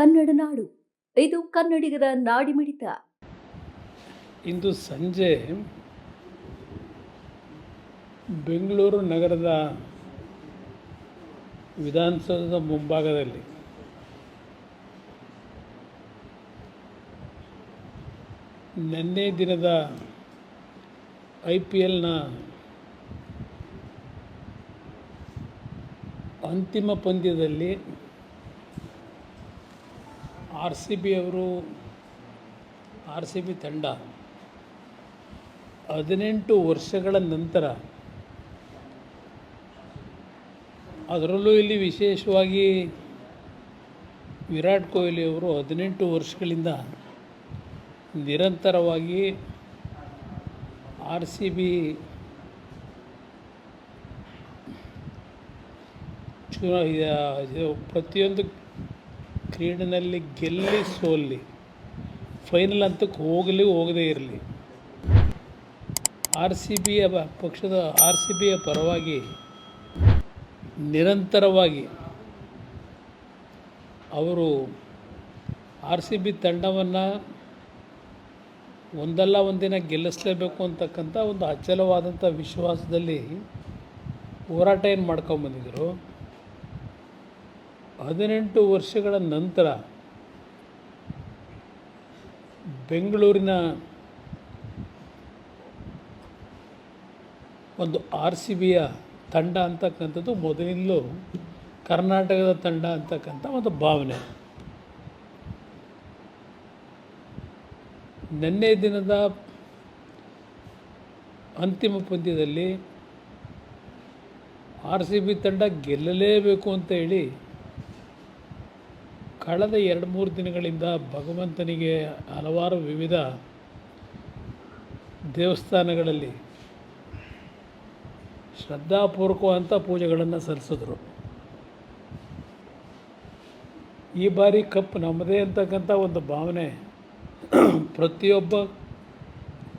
ಕನ್ನಡ ನಾಡು. ಇದು ಕನ್ನಡಿಗರ ನಾಡಿಮಿಡಿತ. ಇಂದು ಸಂಜೆ ಬೆಂಗಳೂರು ನಗರದ ವಿಧಾನಸೌಧದ ಮುಂಭಾಗದಲ್ಲಿ ನಿನ್ನೆ ದಿನದ ಐ ಪಿ ಎಲ್ನ ಅಂತಿಮ ಪಂದ್ಯದಲ್ಲಿ ಆರ್ ಸಿ ಬಿ ಅವರು, ಆರ್ ಸಿ ಬಿ ತಂಡ ಹದಿನೆಂಟು ವರ್ಷಗಳ ನಂತರ ಅದರಲ್ಲೂ ಇಲ್ಲಿ ವಿಶೇಷವಾಗಿ ವಿರಾಟ್ ಕೊಹ್ಲಿ ಅವರು ಹದಿನೆಂಟು ವರ್ಷಗಳಿಂದ ನಿರಂತರವಾಗಿ ಆರ್ ಸಿ ಬಿ ಪ್ರತಿಯೊಂದು ಕ್ರೀಡೆನಲ್ಲಿ ಗೆಲ್ಲಿ ಸೋಲ್ಲಿ ಫೈನಲ್ ಹಂತಕ್ಕೆ ಹೋಗಲಿ, ಹೋಗದೇ ಇರಲಿ. ಆರ್ ಸಿ ಬಿಯ ಪಕ್ಷದ ಆರ್ ಸಿ ಬಿಯ ಪರವಾಗಿ ನಿರಂತರವಾಗಿ ಅವರು ಆರ್ ಸಿ ಬಿ ತಂಡವನ್ನು ಒಂದಲ್ಲ ಒಂದಿನ ಗೆಲ್ಲಿಸಲೇಬೇಕು ಅಂತಕ್ಕಂಥ ಒಂದು ಅಚಲವಾದಂಥ ವಿಶ್ವಾಸದಲ್ಲಿ ಹೋರಾಟ ಏನು ಮಾಡ್ಕೊಂಬಂದಿದ್ರು? ಹದಿನೆಂಟು ವರ್ಷಗಳ ನಂತರ ಬೆಂಗಳೂರಿನ ಒಂದು ಆರ್ ಸಿ ಬಿಯ ತಂಡ ಅಂತಕ್ಕಂಥದ್ದು ಮೊದಲಿಂದಲೂ ಕರ್ನಾಟಕದ ತಂಡ ಅಂತಕ್ಕಂಥ ಒಂದು ಭಾವನೆ. ನಿನ್ನೆ ದಿನದ ಅಂತಿಮ ಪಂದ್ಯದಲ್ಲಿ ಆರ್ ಸಿ ಬಿ ತಂಡ ಗೆಲ್ಲಲೇಬೇಕು ಅಂತ ಹೇಳಿ ಕಳೆದ ಎರಡು ಮೂರು ದಿನಗಳಿಂದ ಭಗವಂತನಿಗೆ ಹಲವಾರು ವಿವಿಧ ದೇವಸ್ಥಾನಗಳಲ್ಲಿ ಶ್ರದ್ಧಾಪೂರ್ವಕವಂಥ ಪೂಜೆಗಳನ್ನು ಸಲ್ಲಿಸಿದ್ರು. ಈ ಬಾರಿ ಕಪ್ ನಮ್ಮದೇ ಅಂತಕ್ಕಂಥ ಒಂದು ಭಾವನೆ, ಪ್ರತಿಯೊಬ್ಬ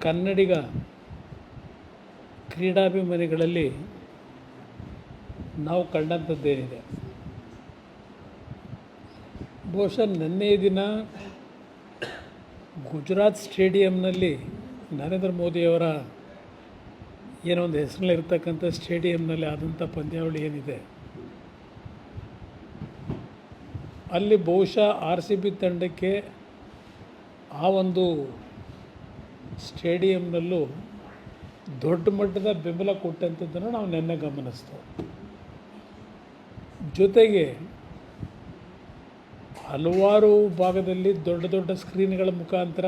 ಕನ್ನಡಿಗ ಕ್ರೀಡಾಭಿಮಾನಿಗಳಲ್ಲಿ ನಾವು ಕಂಡಂಥದ್ದೇನಿದೆ. ಬಹುಶಃ ನಿನ್ನೆ ದಿನ ಗುಜರಾತ್ ಸ್ಟೇಡಿಯಂನಲ್ಲಿ ನರೇಂದ್ರ ಮೋದಿಯವರ ಏನೋ ಒಂದು ಹೆಸರಲ್ಲಿರ್ತಕ್ಕಂಥ ಸ್ಟೇಡಿಯಂನಲ್ಲಿ ಆದಂಥ ಪಂದ್ಯಾವಳಿ ಏನಿದೆ. ಅಲ್ಲಿ ಬಹುಶಃ ಆರ್ ಸಿ ಬಿ ತಂಡಕ್ಕೆ ಆ ಒಂದು ಸ್ಟೇಡಿಯಂನಲ್ಲೂ ದೊಡ್ಡ ಮಟ್ಟದ ಬೆಂಬಲ ಕೊಟ್ಟಂಥದ್ದನ್ನು ನಾವು ನೆನ್ನೆ ಗಮನಿಸ್ತೇವೆ ಜೊತೆಗೆ ಹಲವಾರು ಭಾಗದಲ್ಲಿ ದೊಡ್ಡ ದೊಡ್ಡ ಸ್ಕ್ರೀನ್ಗಳ ಮುಖಾಂತರ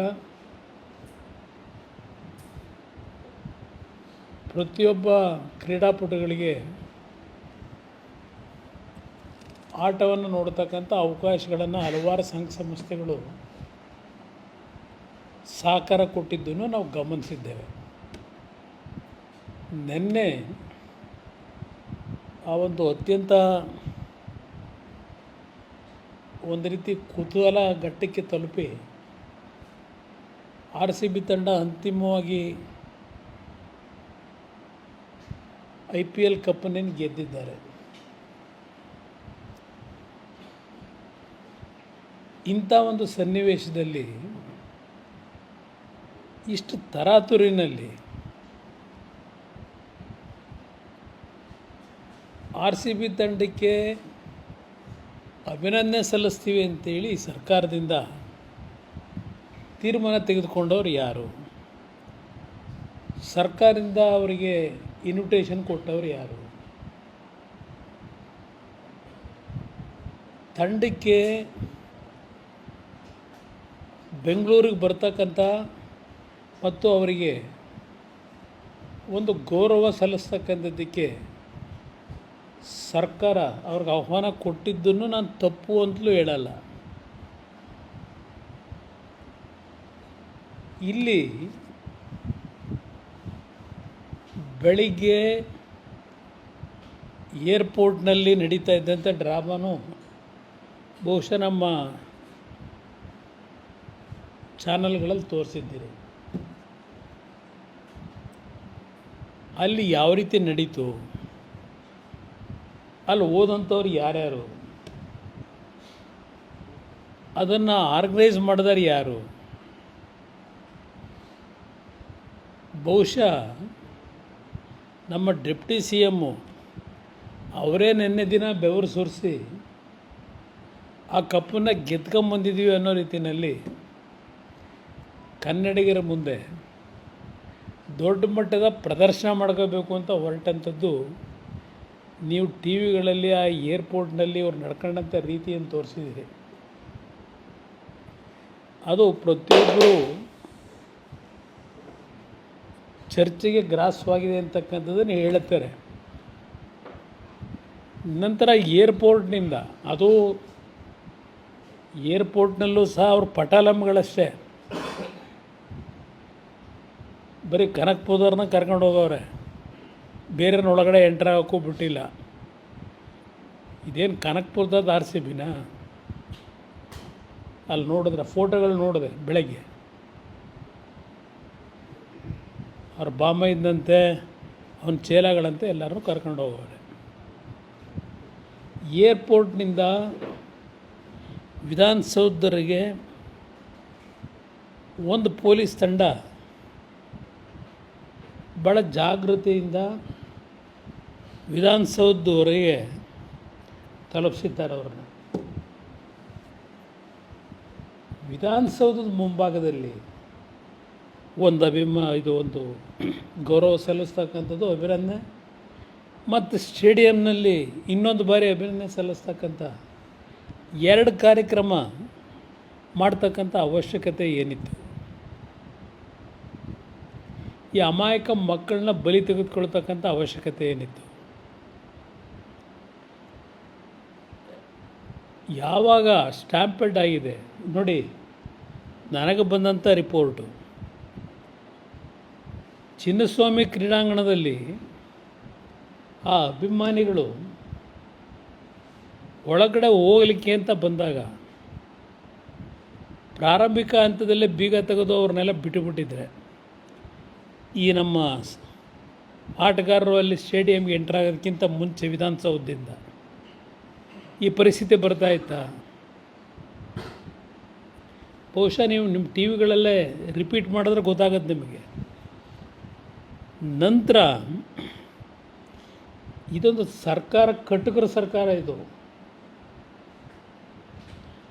ಪ್ರತಿಯೊಬ್ಬ ಕ್ರೀಡಾಪಟುಗಳಿಗೆ ಆಟವನ್ನು ನೋಡತಕ್ಕಂಥ ಅವಕಾಶಗಳನ್ನು ಹಲವಾರು ಸಂಘ ಸಂಸ್ಥೆಗಳು ಸಹಕಾರ ಕೊಟ್ಟಿದ್ದನ್ನು ನಾವು ಗಮನಿಸಿದ್ದೇವೆ. ನಿನ್ನೆ ಆ ಒಂದು ಅತ್ಯಂತ ಒಂದು ರೀತಿ ಕುತೂಹಲ ಘಟ್ಟಕ್ಕೆ ತಲುಪಿ ಆರ್ ಸಿ ಬಿ ತಂಡ ಅಂತಿಮವಾಗಿ ಐ ಪಿ ಎಲ್ ಕಪ್ನೇನು ಗೆದ್ದಿದ್ದಾರೆ. ಇಂಥ ಒಂದು ಸನ್ನಿವೇಶದಲ್ಲಿ ಇಷ್ಟು ತರಾತುರಿನಲ್ಲಿ ಆರ್ ಸಿ ಬಿ ತಂಡಕ್ಕೆ ಅಭಿನಂದನೆ ಸಲ್ಲಿಸ್ತೀವಿ ಅಂತೇಳಿ ಸರ್ಕಾರದಿಂದ ತೀರ್ಮಾನ ತೆಗೆದುಕೊಂಡವ್ರು ಯಾರು? ಸರ್ಕಾರದಿಂದ ಅವರಿಗೆ ಇನ್ವಿಟೇಷನ್ ಕೊಟ್ಟವರು ಯಾರು? ತಂಡಕ್ಕೆ ಬೆಂಗಳೂರಿಗೆ ಬರ್ತಕ್ಕಂಥ ಮತ್ತು ಅವರಿಗೆ ಒಂದು ಗೌರವ ಸಲ್ಲಿಸ್ತಕ್ಕಂಥದ್ದಕ್ಕೆ ಸರ್ಕಾರ ಅವ್ರಿಗೆ ಆಹ್ವಾನ ಕೊಟ್ಟಿದ್ದನ್ನು ನಾನು ತಪ್ಪು ಅಂತಲೂ ಹೇಳಲ್ಲ. ಇಲ್ಲಿ ಬೆಳಿಗ್ಗೆ ಏರ್ಪೋರ್ಟ್ನಲ್ಲಿ ನಡೀತಾ ಇದ್ದಂಥ ಡ್ರಾಮಾನು ಬಹುಶಃ ನಮ್ಮ ಚಾನಲ್ಗಳಲ್ಲಿ ತೋರಿಸಿದ್ದೀರಿ. ಅಲ್ಲಿ ಯಾವ ರೀತಿ ನಡೀತು? ಅಲ್ಲಿ ಓದಂಥವ್ರು ಯಾರ್ಯಾರು? ಅದನ್ನು ಆರ್ಗನೈಸ್ ಮಾಡಿದಾರೆ ಯಾರು? ಬಹುಶಃ ನಮ್ಮ ಡೆಪ್ಟಿ ಸಿ ಎಮ್ಮು ಅವರೇ ನಿನ್ನೆ ದಿನ ಬೆವರು ಸುರಿಸಿ ಆ ಕಪ್ಪನ್ನು ಗೆದ್ಕೊಂಬಂದಿದ್ದೀವಿ ಅನ್ನೋ ರೀತಿಯಲ್ಲಿ ಕನ್ನಡಿಗರ ಮುಂದೆ ದೊಡ್ಡ ಮಟ್ಟದ ಪ್ರದರ್ಶನ ಮಾಡ್ಕೋಬೇಕು ಅಂತ ಹೊರಟಂಥದ್ದು ನೀವು ಟಿ ವಿಗಳಲ್ಲಿ ಆ ಏರ್ಪೋರ್ಟ್ನಲ್ಲಿ ಅವ್ರು ನಡ್ಕೊಂಡಂಥ ರೀತಿಯನ್ನು ತೋರಿಸಿದ್ದೀರಿ. ಅದು ಪ್ರತಿಯೊಬ್ಬರು ಚರ್ಚೆಗೆ ಗ್ರಾಸವಾಗಿದೆ ಅಂತಕ್ಕಂಥದ್ದನ್ನು ಹೇಳುತ್ತಾರೆ. ನಂತರ ಏರ್ಪೋರ್ಟ್ನಿಂದ, ಅದು ಏರ್ಪೋರ್ಟ್ನಲ್ಲೂ ಸಹ ಅವ್ರ ಪಟಾಲಮ್ಗಳಷ್ಟೇ ಬರೀ ಕನಕ್ಪುದರ್ನ ಕರ್ಕೊಂಡು ಹೋಗವ್ರೆ ಬೇರೆಯವ್ರನ್ನ ಒಳಗಡೆ ಎಂಟ್ರ್ ಆಗೋಕ್ಕೂ ಬಿಟ್ಟಿಲ್ಲ. ಇದೇನು ಕನಕ್ಪುರದ ಆರ್ ಸಿ ಬಿನಾ? ಅಲ್ಲಿ ನೋಡಿದ್ರೆ ಫೋಟೋಗಳು ನೋಡಿದೆ ಬೆಳಗ್ಗೆ. ಅವ್ರ ಬಾಮ ಇದ್ದಂತೆ, ಅವನ ಚೇಲಾಗಳಂತೆ ಎಲ್ಲರೂ ಕರ್ಕೊಂಡು ಹೋಗೋರೆ ಏರ್ಪೋರ್ಟ್ನಿಂದ ವಿಧಾನಸೌಧರಿಗೆ ಒಂದು ಪೊಲೀಸ್ ತಂಡ ಭಾಳ ಜಾಗೃತಿಯಿಂದ ವಿಧಾನಸೌಧದವರೆಗೆ ತಲುಪಿಸಿದ್ದಾರೆ ಅವ್ರನ್ನ ವಿಧಾನಸೌಧದ ಮುಂಭಾಗದಲ್ಲಿ ಒಂದು ಅಭಿಮ, ಇದು ಒಂದು ಗೌರವ ಸಲ್ಲಿಸ್ತಕ್ಕಂಥದ್ದು ಅಭಿನಂದನೆ. ಮತ್ತು ಸ್ಟೇಡಿಯಂನಲ್ಲಿ ಇನ್ನೊಂದು ಬಾರಿ ಅಭಿನಂದನೆ ಸಲ್ಲಿಸ್ತಕ್ಕಂಥ ಎರಡು ಕಾರ್ಯಕ್ರಮ ಮಾಡ್ತಕ್ಕಂಥ ಅವಶ್ಯಕತೆ ಏನಿತ್ತು? ಈ ಅಮಾಯಕ ಮಕ್ಕಳನ್ನ ಬಲಿ ತೆಗೆದುಕೊಳ್ತಕ್ಕಂಥ ಅವಶ್ಯಕತೆ ಏನಿತ್ತು? ಯಾವಾಗ ಸ್ಟ್ಯಾಂಪೆಡ್ ಆಗಿದೆ ನೋಡಿ, ನನಗೆ ಬಂದಂಥ ರಿಪೋರ್ಟು. ಚಿನ್ನಸ್ವಾಮಿ ಕ್ರೀಡಾಂಗಣದಲ್ಲಿ ಆ ಅಭಿಮಾನಿಗಳು ಒಳಗಡೆ ಹೋಗಲಿಕ್ಕೆ ಅಂತ ಬಂದಾಗ ಪ್ರಾರಂಭಿಕ ಹಂತದಲ್ಲೇ ಬೀಗ ತೆಗೆದು ಅವ್ರನ್ನೆಲ್ಲ ಬಿಟ್ಟುಬಿಟ್ಟಿದ್ರೆ, ಈ ನಮ್ಮ ಆಟಗಾರರು ಅಲ್ಲಿ ಸ್ಟೇಡಿಯಂಗೆ ಎಂಟ್ರಾಗೋದಕ್ಕಿಂತ ಮುಂಚೆ ವಿಧಾನಸೌಧದಿಂದ ಈ ಪರಿಸ್ಥಿತಿ ಬರ್ತಾ ಇತ್ತಾ? ಬಹುಶಃ ನೀವು ನಿಮ್ಮ ಟಿ ವಿಗಳಲ್ಲೇ ರಿಪೀಟ್ ಮಾಡಿದ್ರೆ ಗೊತ್ತಾಗತ್ತೆ ನಿಮಗೆ. ನಂತರ ಇದೊಂದು ಸರ್ಕಾರ, ಕಟುಕರ ಸರ್ಕಾರ ಇದು.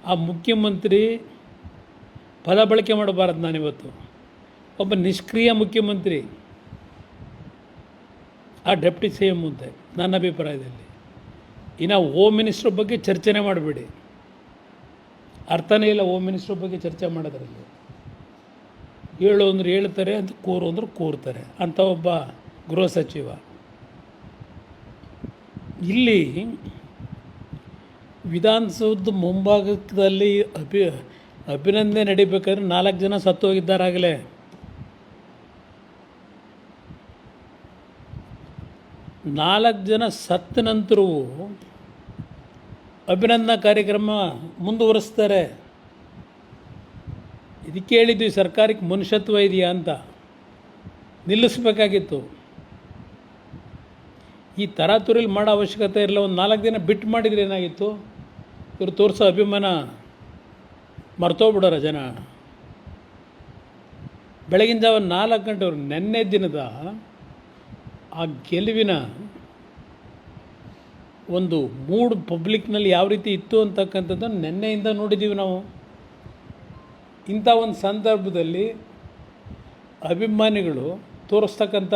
ಆ ಮುಖ್ಯಮಂತ್ರಿ ಪದ ಬಳಕೆ ಮಾಡಬಾರದು ನಾನಿವತ್ತು. ಒಬ್ಬ ನಿಷ್ಕ್ರಿಯ ಮುಖ್ಯಮಂತ್ರಿ, ಆ ಡೆಪ್ಟಿ ಸಿ ಎಂ ಮುಂದೆ, ನನ್ನ ಅಭಿಪ್ರಾಯದಲ್ಲಿ. ಇನ್ನು ಓಮ್ ಮಿನಿಸ್ಟ್ರ್ ಬಗ್ಗೆ ಚರ್ಚೆನೇ ಮಾಡಬೇಡಿ. ಅರ್ಥನೇ ಇಲ್ಲ ಓಮ್ ಮಿನಿಸ್ಟ್ರ್ ಬಗ್ಗೆ ಚರ್ಚೆ ಮಾಡೋದ್ರಲ್ಲಿ. ಹೇಳು ಅಂದ್ರೆ ಹೇಳ್ತಾರೆ, ಅಂತ ಕೂರು ಅಂದ್ರೆ ಕೂರ್ತಾರೆ. ಅಂತ ಒಬ್ಬ ಗೃಹ ಸಚಿವ. ಇಲ್ಲಿ ವಿಧಾನಸೌಧದ ಮುಂಭಾಗದಲ್ಲಿ ಅಭಿ, ಅಭಿನಂದನೆ ನಡಿಬೇಕಾದ್ರೆ ನಾಲ್ಕು ಜನ ಸತ್ತು ಹೋಗಿದ್ದಾರಾಗಲೇ ನಾಲ್ಕು ಜನ ಸತ್ತ ನಂತರವೂ ಅಭಿನಂದನಾ ಕಾರ್ಯಕ್ರಮ ಮುಂದುವರಿಸ್ತಾರೆ. ಇದಕ್ಕೆ ಹೇಳಿದ್ವಿ ಸರ್ಕಾರಕ್ಕೆ ಮನುಷ್ಯತ್ವ ಇದೆಯಾ ಅಂತ ನಿಲ್ಲಿಸಬೇಕಾಗಿತ್ತು. ಈ ತರಾತುರಿಲಿ ಮಾಡೋ ಅವಶ್ಯಕತೆ ಇರಲಿಲ್ಲ ಒಂದು ನಾಲ್ಕು ದಿನ ಬಿಟ್ಟು ಮಾಡಿದರೆ ಏನಾಗಿತ್ತು? ಇವರು ತೋರಿಸೋ ಅಭಿಮಾನ ಮರ್ತೋಗ್ಬಿಡೋರ ಜನ. ಬೆಳಗಿನ ಜಾವ ನಾಲ್ಕು ಗಂಟೆವ್ರು ನೆನ್ನೆ ದಿನದ ಆ ಗೆಲುವಿನ ಒಂದು ಮೂಡ್ ಪಬ್ಲಿಕ್ನಲ್ಲಿ ಯಾವ ರೀತಿ ಇತ್ತು ಅಂತಕ್ಕಂಥದ್ದನ್ನು ನಿನ್ನೆಯಿಂದ ನೋಡಿದ್ದೀವಿ ನಾವು. ಇಂಥ ಒಂದು ಸಂದರ್ಭದಲ್ಲಿ ಅಭಿಮಾನಿಗಳು ತೋರಿಸ್ತಕ್ಕಂಥ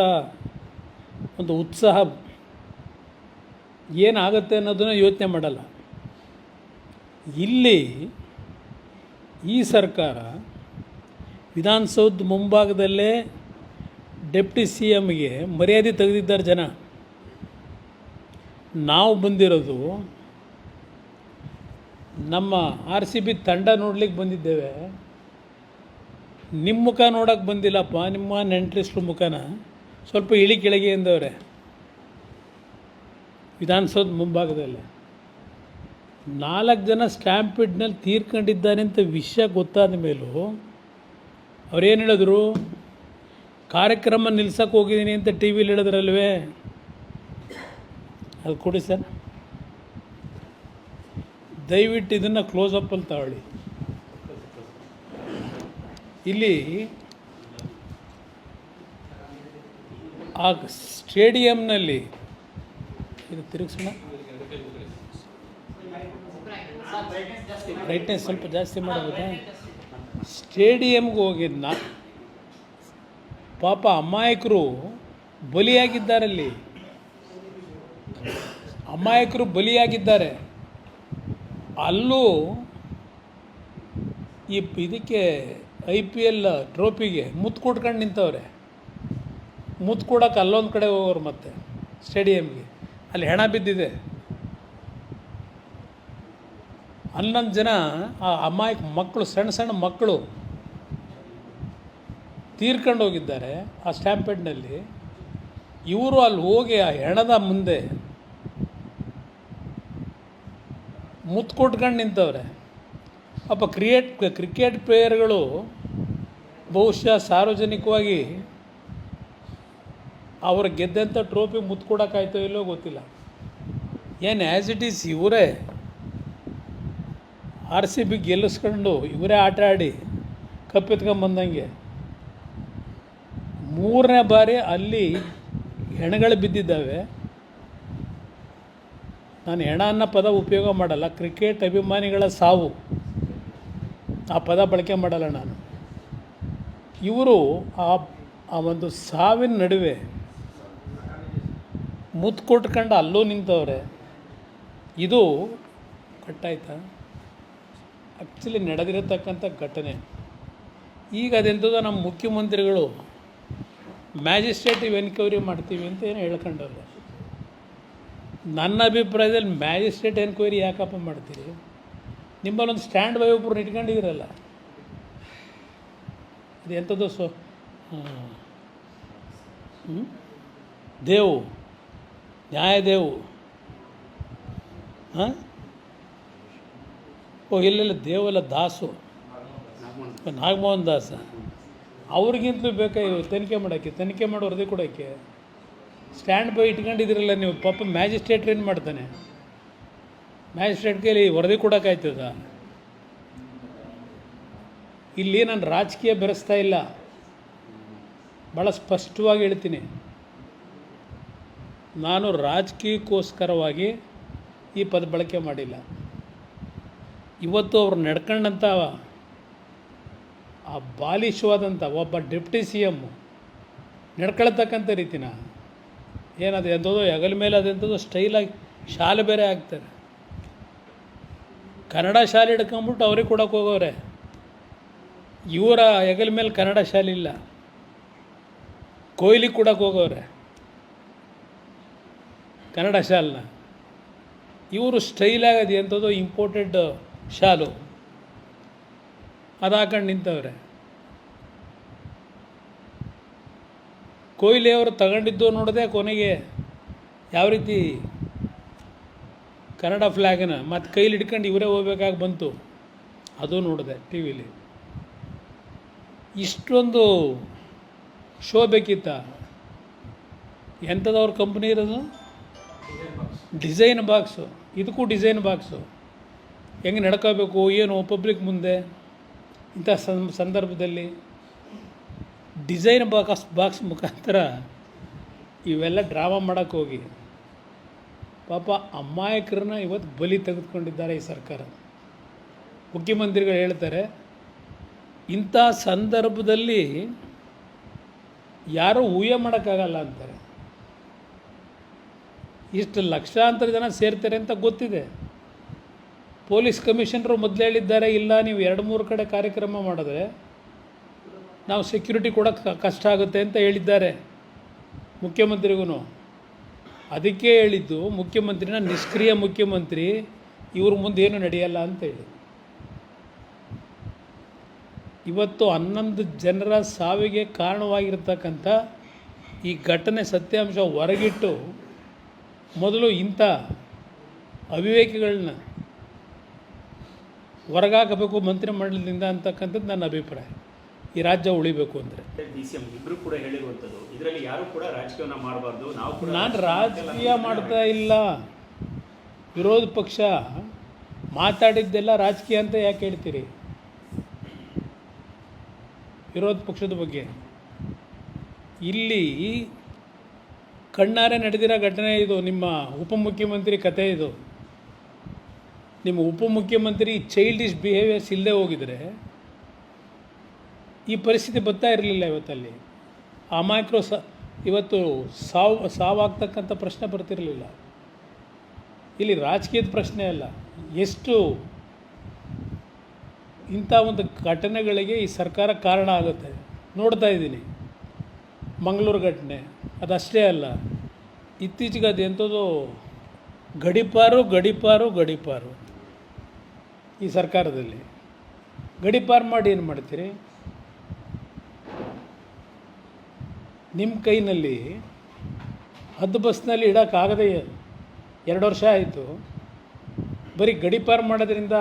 ಒಂದು ಉತ್ಸಾಹ ಏನಾಗುತ್ತೆ ಅನ್ನೋದನ್ನು ಯೋಚನೆ ಮಾಡಲ್ಲ. ಇಲ್ಲಿ ಈ ಸರ್ಕಾರ ವಿಧಾನಸೌಧ ಮುಂಭಾಗದಲ್ಲೇ ಡೆಪ್ಟಿ ಸಿ ಎಮ್ಗೆ ಮರ್ಯಾದೆ ತೆಗೆದಿದ್ದಾರೆ ಜನ. ನಾವು ಬಂದಿರೋದು ನಮ್ಮ ಆರ್ ಸಿ ಬಿ ತಂಡ ನೋಡ್ಲಿಕ್ಕೆ ಬಂದಿದ್ದೇವೆ. ನಿಮ್ಮ ಮುಖ ನೋಡೋಕೆ ಬಂದಿಲ್ಲಪ್ಪ, ನಿಮ್ಮ ನೆಂಟ್ರಿಸ್ಟ್ರ ಮುಖನ. ಸ್ವಲ್ಪ ಇಳಿ ಕೆಳಗೆ ಎಂದವ್ರೆ. ವಿಧಾನಸೌಧ ಮುಂಭಾಗದಲ್ಲಿ. ನಾಲ್ಕು ಜನ ಸ್ಟ್ಯಾಂಪಿಡ್ನಲ್ಲಿ ತೀರ್ಕೊಂಡಿದ್ದಾನೆ ಅಂತ ವಿಷಯ ಗೊತ್ತಾದ ಮೇಲೂ ಅವ್ರೇನು ಹೇಳಿದ್ರು? ಕಾರ್ಯಕ್ರಮ ನಿಲ್ಸಕ್ಕೆ ಹೋಗಿದ್ದೀನಿ ಅಂತ ಟಿ ವಿಲಿ ಹೇಳಿದ್ರಲ್ವೇ? ಅದು ಕೊಡಿ ಸರ್. ದಯವಿಟ್ಟು ಇದನ್ನು ಕ್ಲೋಸಪ್ಪಲ್ಲಿ ತಗೊಳ್ಳಿ ಇಲ್ಲಿ ಆ ಸ್ಟೇಡಿಯಂನಲ್ಲಿ ಇದು ತಿರುಗಿಸೋಣ. ಬ್ರೈಟ್ನೆಸ್ ಸ್ವಲ್ಪ ಜಾಸ್ತಿ ಮಾಡಬಹುದಾ ಸ್ಟೇಡಿಯಂಗೆ ಹೋಗಿದ್ನ. ಪಾಪ ಅಮಾಯಕರು ಬಲಿಯಾಗಿದ್ದಾರಲ್ಲಿ. ಅಮಾಯಕರು ಬಲಿಯಾಗಿದ್ದಾರೆ. ಅಲ್ಲೂ ಈ ಇದಕ್ಕೆ ಐ ಪಿ ಎಲ್ ಟ್ರೋಫಿಗೆ ಮುತ್ತು ಕೊಟ್ಕೊಂಡು ನಿಂತವ್ರೆ. ಮುತ್ತು ಕೊಡೋಕೆ ಅಲ್ಲೊಂದು ಕಡೆ ಹೋಗೋರು ಮತ್ತೆ ಸ್ಟೇಡಿಯಮ್ಗೆ ಅಲ್ಲಿ ಹೆಣ ಬಿದ್ದಿದೆ. ಹನ್ನೊಂದು ಜನ ಆ ಅಮಾಯಕ ಮಕ್ಕಳು, ಸಣ್ಣ ಸಣ್ಣ ಮಕ್ಕಳು ತೀರ್ಕೊಂಡು ಹೋಗಿದ್ದಾರೆ ಆ ಸ್ಟ್ಯಾಂಪೆಡ್ನಲ್ಲಿ. ಇವರು ಅಲ್ಲಿ ಹೋಗಿ ಆ ಹೆಣದ ಮುಂದೆ ಮುತ್ತು ಕೊಟ್ಕೊಂಡು ನಿಂತವ್ರೆ. ಅಪ್ಪ ಕ್ರಿಯೇಟ್, ಕ್ರಿಕೆಟ್ ಪ್ಲೇಯರ್ಗಳು ಬಹುಶಃ ಸಾರ್ವಜನಿಕವಾಗಿ ಅವ್ರು ಗೆದ್ದಂಥ ಟ್ರೋಫಿ ಮುತ್ತು ಕೊಡೋಕ್ಕಾಯ್ತೋ ಇಲ್ಲೋ ಗೊತ್ತಿಲ್ಲ. ಏನು ಆ್ಯಸ್ ಇಟ್ ಈಸ್ ಇವರೇ ಆರ್ ಸಿ ಬಿ ಗೆಲ್ಲಿಸ್ಕೊಂಡು ಇವರೇ ಆಟ ಆಡಿ ಕಪ್ಪೆತ್ಕೊಂಬಂದಂಗೆ ಮೂರನೇ ಬಾರಿ ಅಲ್ಲಿ ಹೆಣಗಳು ಬಿದ್ದಿದ್ದಾವೆ. ನಾನು ಹೆಣ ಅನ್ನೋ ಪದ ಉಪಯೋಗ ಮಾಡಲ್ಲ, ಕ್ರಿಕೆಟ್ ಅಭಿಮಾನಿಗಳ ಸಾವು. ಆ ಪದ ಬಳಕೆ ಮಾಡಲ್ಲ ನಾನು. ಇವರು ಆ ಆ ಒಂದು ಸಾವಿನ ನಡುವೆ ಮುತ್ತು ಕೊಟ್ಕೊಂಡು ಅಲ್ಲೂ ನಿಂತವ್ರೆ. ಇದು ಕಟ್ಟಾಯ್ತಾ? ಆ್ಯಕ್ಚುಲಿ ನಡೆದಿರತಕ್ಕಂಥ ಘಟನೆ. ಈಗ ಅದೆಂಥದೋ ನಮ್ಮ ಮುಖ್ಯಮಂತ್ರಿಗಳು ಮ್ಯಾಜಿಸ್ಟ್ರೇಟಿವ್ ಎನ್ಕ್ವೈರಿ ಮಾಡ್ತೀವಿ ಅಂತ ಏನು ಹೇಳ್ಕೊಂಡವ್ರು. ನನ್ನ ಅಭಿಪ್ರಾಯದಲ್ಲಿ ಮ್ಯಾಜಿಸ್ಟ್ರೇಟ್ ಎನ್ಕ್ವೈರಿ ಯಾಕಪ್ಪ ಮಾಡ್ತೀರಿ? ನಿಮ್ಮಲ್ಲೊಂದು ಸ್ಟ್ಯಾಂಡ್ ಬೈ ಒಬ್ಬರು ಇಟ್ಕೊಂಡಿದ್ದೀರಲ್ಲ. ಇದು ಎಂಥದ್ದು ಸೊ ದೇವು. ನ್ಯಾಯದೇವು. ಹಾಂ? ಓ ಇಲ್ಲೆಲ್ಲ ದೇವಲ್ಲ ದಾಸು. ನಾಗಮೋಹನ್ ದಾಸ. ಅವ್ರಿಗಿಂತಲೂ ಬೇಕಾ ಇವು ತನಿಖೆ ಮಾಡೋಕ್ಕೆ? ತನಿಖೆ ಮಾಡೋ ವರದಿ ಕೊಡೋಕ್ಕೆ? ಸ್ಟ್ಯಾಂಡ್ ಬೈ ಇಟ್ಕೊಂಡಿದ್ದೀರಲ್ಲ ನೀವು. ಪಾಪ ಮ್ಯಾಜಿಸ್ಟ್ರೇಟ್ ಏನು ಮಾಡ್ತಾನೆ? ಮ್ಯಾಜಿಸ್ಟ್ರೇಟ್ ಕೈಲಿ ವರದಿ ಕೊಡೋಕ್ಕಾಯ್ತದ? ಇಲ್ಲಿ ನಾನು ರಾಜಕೀಯ ಬೆರೆಸ್ತಾ ಇಲ್ಲ. ಭಾಳ ಸ್ಪಷ್ಟವಾಗಿ ಹೇಳ್ತೀನಿ. ನಾನು ರಾಜಕೀಯಕ್ಕೋಸ್ಕರವಾಗಿ ಈ ಪದ ಬಳಕೆ ಮಾಡಿಲ್ಲ. ಇವತ್ತು ಅವ್ರು ನಡ್ಕೊಂಡಂಥ ಆ ಬಾಲಿಶವಾದಂಥ ಒಬ್ಬ ಡೆಪ್ಟಿ ಸಿ ಎಮ್ಮು ನಡ್ಕೊಳ್ತಕ್ಕಂಥ ರೀತಿನ ಏನದು, ಎಂಥದೋ ಹೆಗಲ ಮೇಲೆ ಅದೆಂಥದೋ ಸ್ಟೈಲಾಗಿ ಶಾಲೆ ಬೇರೆ ಹಾಕ್ತಾರೆ ಕನ್ನಡ ಶಾಲೆ ಹಿಡ್ಕೊಂಬಿಟ್ಟು ಅವ್ರಿಗೆ ಕೊಡೋಕೆ ಹೋಗೋರೆ ಇವರ ಹೆಗಲ ಮೇಲೆ ಕನ್ನಡ ಶಾಲೆ ಇಲ್ಲ. ಕೊಹ್ಲಿ ಕೊಡೋಕೆ ಹೋಗೋರೆ ಕನ್ನಡ ಶಾಲನ್ನ ಇವರು ಸ್ಟೈಲಾಗದು ಎಂಥದ್ದು ಎಂಥದೋ ಇಂಪೋರ್ಟೆಡ್ ಶಾಲು. ಅದು ಹಾಕೊಂಡು ನಿಂತವ್ರೆ. ಕೊಹ್ಲಿ ಅವರು ತಗೊಂಡಿದ್ದು ನೋಡಿದೆ ಕೊನೆಗೆ ಯಾವ ರೀತಿ ಕನ್ನಡ ಫ್ಲ್ಯಾಗನ ಮತ್ತು ಕೈಲಿ ಹಿಡ್ಕೊಂಡು ಇವರೇ ಹೋಗ್ಬೇಕಾಗಿ ಬಂತು, ಅದು ನೋಡಿದೆ ಟಿ ವಿಲಿ. ಇಷ್ಟೊಂದು ಶೋ ಬೇಕಿತ್ತ? ಎಂಥದವ್ರ ಕಂಪ್ನಿ ಇರೋದು? Design box. ಇದಕ್ಕೂ ಡಿಸೈನ್ ಬಾಕ್ಸು. ಹೆಂಗೆ ನಡ್ಕೋಬೇಕು, ಏನು ಪಬ್ಲಿಕ್ ಮುಂದೆ? ಇಂಥ ಸಂದರ್ಭದಲ್ಲಿ ಡಿಸೈನ್ ಬಾಕ್ಸ್ ಬಾಕ್ಸ್ ಮುಖಾಂತರ ಇವೆಲ್ಲ ಡ್ರಾಮಾ ಮಾಡೋಕ್ಕೆ ಹೋಗಿ. ಪಾಪ ಅಮಾಯಕರನ್ನ ಇವತ್ತು ಬಲಿ ತೆಗೆದುಕೊಂಡಿದ್ದಾರೆ ಈ ಸರ್ಕಾರ. ಮುಖ್ಯಮಂತ್ರಿಗಳು ಹೇಳ್ತಾರೆ, ಇಂಥ ಸಂದರ್ಭದಲ್ಲಿ ಯಾರೂ ಊಹೆ ಮಾಡೋಕ್ಕಾಗಲ್ಲ ಅಂತಾರೆ. ಇಷ್ಟು ಲಕ್ಷಾಂತರ ಜನ ಸೇರ್ತಾರೆ ಅಂತ ಗೊತ್ತಿದೆ. ಪೊಲೀಸ್ ಕಮಿಷನರು ಮೊದಲು ಹೇಳಿದ್ದಾರೆ, ಇಲ್ಲ, ನೀವು ಎರಡು ಮೂರು ಕಡೆ ಕಾರ್ಯಕ್ರಮ ಮಾಡಿದ್ರೆ ನಾವು ಸೆಕ್ಯೂರಿಟಿ ಕೊಡೋಕ್ಕೆ ಕಷ್ಟ ಆಗುತ್ತೆ ಅಂತ ಹೇಳಿದ್ದಾರೆ ಮುಖ್ಯಮಂತ್ರಿಗೂ ಅದಕ್ಕೆ ಹೇಳಿದ್ದು ಮುಖ್ಯಮಂತ್ರಿನ ನಿಷ್ಕ್ರಿಯ ಮುಖ್ಯಮಂತ್ರಿ ಇವ್ರ ಮುಂದೆ ಏನು ನಡೆಯಲ್ಲ ಅಂತ ಹೇಳಿ. ಇವತ್ತು ಹನ್ನೊಂದು ಜನರ ಸಾವಿಗೆ ಕಾರಣವಾಗಿರ್ತಕ್ಕಂಥ ಈ ಘಟನೆ ಸತ್ಯಾಂಶ ಹೊರಗಿಟ್ಟು ಮೊದಲು ಇಂಥ ಅವಿವೇಕಿಗಳನ್ನ ಹೊರಗಾಕಬೇಕು ಮಂತ್ರಿಮಂಡಲದಿಂದ ಅಂತಕ್ಕಂಥದ್ದು ನನ್ನ ಅಭಿಪ್ರಾಯ. ಈ ರಾಜ್ಯ ಉಳಿಬೇಕು ಅಂದರೆ. ಇಬ್ಬರು ಕೂಡ ಹೇಳಿರುವಂಥದ್ದು. ಇದರಲ್ಲಿ ಯಾರು ಕೂಡ ರಾಜಕೀಯವನ್ನ ಮಾಡಬಾರ್ದು ನಾವು ನಾನು ರಾಜಕೀಯ ಮಾಡ್ತಾ ಇಲ್ಲ. ವಿರೋಧ ಪಕ್ಷ ಮಾತಾಡಿದ್ದೆಲ್ಲ ರಾಜಕೀಯ ಅಂತ ಯಾಕೆ ಹೇಳ್ತೀರಿ? ವಿರೋಧ ಪಕ್ಷದ ಬಗ್ಗೆ. ಇಲ್ಲಿ ಕಣ್ಣಾರೆ ನಡೆದಿರೋ ಘಟನೆ ಇದು ನಿಮ್ಮ ಉಪಮುಖ್ಯಮಂತ್ರಿ ಕತೆ ಇದು. ನಿಮ್ಮ ಉಪಮುಖ್ಯಮಂತ್ರಿ ಚೈಲ್ಡಿಶ್ ಬಿಹೇವಿಯರ್ಸ್ ಇಲ್ಲದೆ ಹೋಗಿದ್ರೆ ಈ ಪರಿಸ್ಥಿತಿ ಬರ್ತಾ ಇರಲಿಲ್ಲ ಇವತ್ತಲ್ಲಿ. ಆ ಮೈಕ್ರೋ ಸ, ಇವತ್ತು ಸಾವು, ಸಾವಾಗ್ತಕ್ಕಂಥ ಪ್ರಶ್ನೆ ಬರ್ತಿರಲಿಲ್ಲ. ಇಲ್ಲಿ ರಾಜಕೀಯದ ಪ್ರಶ್ನೆ ಅಲ್ಲ. ಎಷ್ಟು ಇಂಥ ಒಂದು ಘಟನೆಗಳಿಗೆ ಈ ಸರ್ಕಾರ ಕಾರಣ ಆಗುತ್ತೆ. ನೋಡ್ತಾ ಇದ್ದೀನಿ. ಮಂಗಳೂರು ಘಟನೆ, ಅದಷ್ಟೇ ಅಲ್ಲ. ಇತ್ತೀಚೆಗೆ ಅದು ಎಂಥದ್ದು ಗಡಿಪಾರು ಗಡಿಪಾರು ಗಡಿಪಾರು. ಈ ಸರ್ಕಾರದಲ್ಲಿ. ಗಡಿಪಾರು ಮಾಡಿ ಏನು ಮಾಡ್ತೀರಿ? ನಿಮ್ಮ ಕೈನಲ್ಲಿ ಹದ್ದು ಬಸ್ನಲ್ಲಿ ಇಡೋಕ್ಕಾಗದೇ ಎರಡು ವರ್ಷ ಆಯಿತು. ಬರೀ ಗಡಿಪಾರು ಮಾಡೋದ್ರಿಂದ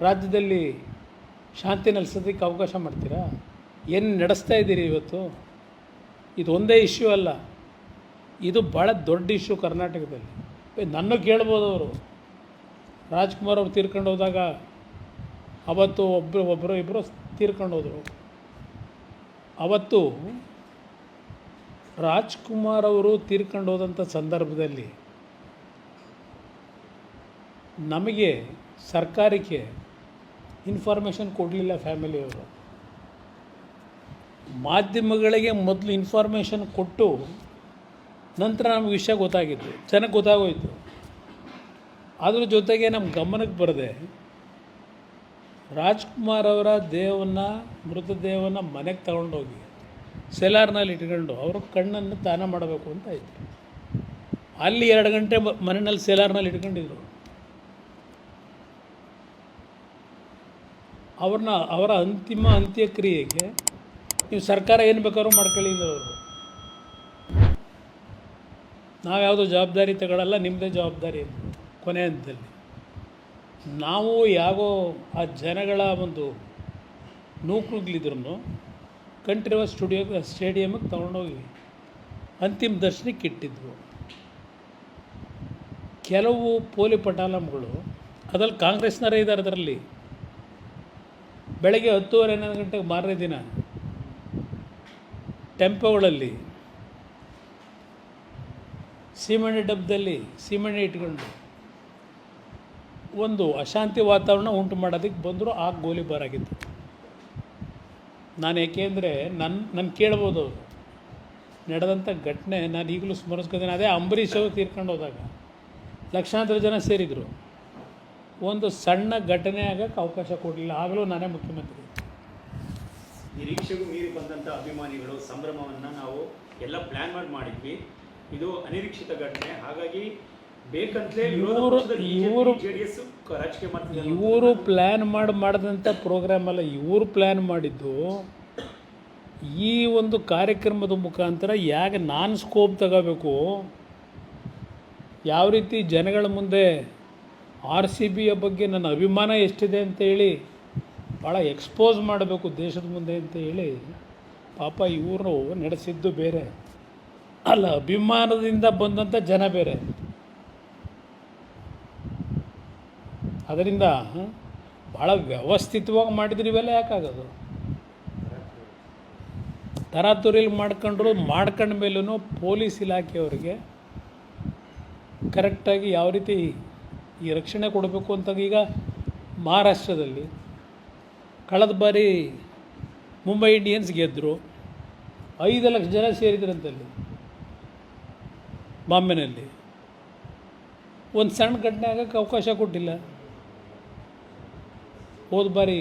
ರಾಜ್ಯದಲ್ಲಿ ಶಾಂತಿ ನೆಲೆಸೋದಕ್ಕೆ ಅವಕಾಶ ಮಾಡ್ತೀರಾ? ಏನು ನಡೆಸ್ತಾ ಇದ್ದೀರಿ ಇವತ್ತು? ಇದು ಒಂದೇ ಇಶ್ಯೂ ಅಲ್ಲ. ಇದು ಭಾಳ ದೊಡ್ಡ ಇಶ್ಯೂ ಕರ್ನಾಟಕದಲ್ಲಿ. ನನ್ನ ಕೇಳ್ಬೋದು ಅವರು. ರಾಜ್ಕುಮಾರ್ ಅವ್ರು ತೀರ್ಕೊಂಡು ಹೋದಾಗ ಅವತ್ತು ಒಬ್ಬರು ಒಬ್ಬರು ಇಬ್ಬರು ತೀರ್ಕೊಂಡು ಹೋದರು. ಅವತ್ತು ರಾಜ್ಕುಮಾರ್ ಅವರು ತೀರ್ಕೊಂಡು ಹೋದಂಥ ಸಂದರ್ಭದಲ್ಲಿ ನಮಗೆ ಸರ್ಕಾರಕ್ಕೆ ಇನ್ಫಾರ್ಮೇಷನ್ ಕೊಡಲಿಲ್ಲ ಫ್ಯಾಮಿಲಿಯವರು ಮಾಧ್ಯಮಗಳಿಗೆ ಮೊದಲು ಇನ್ಫಾರ್ಮೇಷನ್ ಕೊಟ್ಟು ನಂತರ ನಮಗೆ ವಿಷಯ ಗೊತ್ತಾಗಿತ್ತು. ಚೆನ್ನಾಗಿ ಗೊತ್ತಾಗೋಯ್ತು. ಅದ್ರ ಜೊತೆಗೆ ನಮ್ಮ ಗಮನಕ್ಕೆ ಬರದೆ ರಾಜ್ಕುಮಾರ್ ಅವರ ದೇಹವನ್ನು ಮೃತದೇಹವನ್ನು ಮನೆಗೆ ತಗೊಂಡೋಗಿ ಸೆಲಾರ್ನಲ್ಲಿ ಇಟ್ಕೊಂಡು ಅವ್ರ ಕಣ್ಣನ್ನು ದಾನ ಮಾಡಬೇಕು ಅಂತ ಇತ್ತು ಅಲ್ಲಿ ಎರಡು ಗಂಟೆ ಮನೆಯಲ್ಲಿ ಸೆಲಾರ್ನಲ್ಲಿ ಇಟ್ಕೊಂಡಿದ್ರು. ಅವ್ರನ್ನ, ಅವರ ಅಂತಿಮ ಅಂತ್ಯಕ್ರಿಯೆಗೆ ನೀವು ಸರ್ಕಾರ ಏನು ಬೇಕಾದ್ರೂ ಮಾಡ್ಕೊಳ್ಳಿ ಅವರು. ನಾವು ಯಾವುದೋ ಜವಾಬ್ದಾರಿ ತಗೊಳ್ಳಲ್ಲ ನಿಮ್ಮದೇ ಜವಾಬ್ದಾರಿ ಅಂತ ಕೊನೆ ಹಂತದಲ್ಲಿ ನಾವು ಯಾಗೋ ಆ ಜನಗಳ ಒಂದು ನೂಕುಗ್ಲಿದ್ರೂ ಕಂಠೀರವ ಸ್ಟುಡಿಯೋ ಸ್ಟೇಡಿಯಮ್ಗೆ ತೊಗೊಂಡೋಗಿ ಅಂತಿಮ ದರ್ಶನಕ್ಕೆ ಇಟ್ಟಿದ್ವು ಕೆಲವು ಪೋಲಿ ಪಟಾಲಮ್ಗಳು ಅದ್ರಲ್ಲಿ ಕಾಂಗ್ರೆಸ್ನವರೇ ಇದ್ದಾರೆ ಅದರಲ್ಲಿ. ಬೆಳಗ್ಗೆ ಹತ್ತುವರೆ, ಹನ್ನೊಂದು ಗಂಟೆಗೆ ಮಾರನೇ ದಿನ ಟೆಂಪೋಗಳಲ್ಲಿ ಸೀಮೆಣ್ಣೆ ಡಬ್ಬದಲ್ಲಿ ಸೀಮೆಣ್ಣೆ ಇಟ್ಕೊಂಡು ಒಂದು ಅಶಾಂತಿ ವಾತಾವರಣ ಉಂಟು ಮಾಡೋದಕ್ಕೆ ಬಂದರೂ ಆ ಗೋಲಿಬಾರಾಗಿತ್ತು ನಾನು ಏಕೆಂದರೆ ನನ್ನ ನನ್ನ ಕೇಳ್ಬೋದು. ನಡೆದಂಥ ಘಟನೆ ನಾನು ಈಗಲೂ ಸ್ಮರಿಸ್ಕೊತೀನಿ. ಅದೇ ಅಂಬರೀಷ್ ಅವರು ತೀರ್ಕೊಂಡು ಹೋದಾಗ ಲಕ್ಷಾಂತರ ಜನ ಸೇರಿದರು. ಒಂದು ಸಣ್ಣ ಘಟನೆ ಆಗಕ್ಕೆ ಅವಕಾಶ ಕೊಡಲಿಲ್ಲ. ಆಗಲೂ ನಾನೇ ಮುಖ್ಯಮಂತ್ರಿ. ನಿರೀಕ್ಷೆಗೂ ಮೀರಿ ಬಂದಂಥ ಅಭಿಮಾನಿಗಳು ಸಂಭ್ರಮವನ್ನು ನಾವು ಎಲ್ಲ ಪ್ಲ್ಯಾನ್ ಮಾಡಿ ಮಾಡಿದ್ವಿ. ಇದು ಅನಿರೀಕ್ಷಿತ ಘಟನೆ. ಹಾಗಾಗಿ ಇವ್ರು- ಇವರು ಇವರು ಪ್ಲ್ಯಾನ್ ಮಾಡಿ ಮಾಡಿದಂಥ ಪ್ರೋಗ್ರಾಮ್ ಅಲ್ಲ ಇವರು ಪ್ಲ್ಯಾನ್ ಮಾಡಿದ್ದು ಈ ಒಂದು ಕಾರ್ಯಕ್ರಮದ ಮುಖಾಂತರ ಯಾಕೆ ನಾನು ಸ್ಕೋಪ್ ತಗೋಬೇಕು? ಯಾವ ರೀತಿ ಜನಗಳ ಮುಂದೆ ಆರ್ ಸಿ ಬಿಯ ಬಗ್ಗೆ ನನ್ನ ಅಭಿಮಾನ ಎಷ್ಟಿದೆ ಅಂತೇಳಿ ಭಾಳ ಎಕ್ಸ್ಪೋಸ್ ಮಾಡಬೇಕು ದೇಶದ ಮುಂದೆ ಅಂತ ಹೇಳಿ ಪಾಪ ಇವರು ನಡೆಸಿದ್ದು ಬೇರೆ. ಅಲ್ಲ ಅಭಿಮಾನದಿಂದ ಬಂದಂಥ ಜನ ಬೇರೆ. ಅದರಿಂದ ಭಾಳ ವ್ಯವಸ್ಥಿತವಾಗಿ ಮಾಡಿದ್ರೆ ಇವೆಲ್ಲ ಯಾಕಾಗೋದು? ತರಾತುರಿಲಿ ಮಾಡ್ಕೊಂಡ್ರು, ಮಾಡ್ಕೊಂಡ ಮೇಲೂ ಪೊಲೀಸ್ ಇಲಾಖೆಯವರಿಗೆ ಕರೆಕ್ಟಾಗಿ ಯಾವ ರೀತಿ ಈ ರಕ್ಷಣೆ ಕೊಡಬೇಕು ಅಂತ ಈಗ ಮಹಾರಾಷ್ಟ್ರದಲ್ಲಿ ಕಳೆದ ಬಾರಿ ಮುಂಬೈ ಇಂಡಿಯನ್ಸ್ ಗೆದ್ದರು ಐದು ಲಕ್ಷ ಜನ ಸೇರಿದ್ರಂತಲ್ಲಿ ಬಾಂಬೆನಲ್ಲಿ. ಒಂದು ಸಣ್ಣ ಘಟನೆ ಆಗೋಕ್ಕೆ ಅವಕಾಶ ಕೊಟ್ಟಿಲ್ಲ. ಹೋದ ಬಾರಿ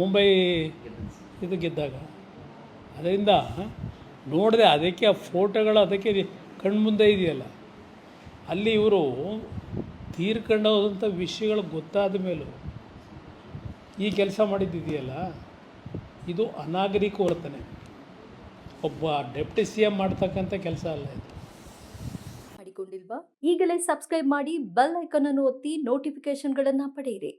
ಮುಂಬೈ ಇದು ಗೆದ್ದಾಗ. ಅದರಿಂದ ನೋಡಿದೆ ಅದಕ್ಕೆ ಆ ಫೋಟೋಗಳು ಅದಕ್ಕೆ ಕಣ್ಮುಂದೆ ಇದೆಯಲ್ಲ. ಅಲ್ಲಿ ಇವರು ತೀರ್ಕೊಂಡು ಹೋದಂಥ ವಿಷಯಗಳು ಗೊತ್ತಾದ ಮೇಲೂ ಈ ಕೆಲಸ ಮಾಡಿದ್ದಿದೆಯಲ್ಲ, ಇದು ಅನಾಗರಿಕ ವರ್ತನೆ. ಒಬ್ಬ ಡೆಪ್ಟಿ ಸಿ ಎಂ ಮಾಡ್ತಕ್ಕಂಥ ಕೆಲಸ ಅಲ್ಲ ಇದು. ಮಾಡಿಕೊಂಡಿಲ್ವಾ? ಈಗಲೇ ಸಬ್ಸ್ಕ್ರೈಬ್ ಮಾಡಿ ಬೆಲ್ ಐಕಾನ್ ಅನ್ನು ಒತ್ತಿ ನೋಟಿಫಿಕೇಶನ್ಗಳನ್ನು ಪಡೆಯಿರಿ.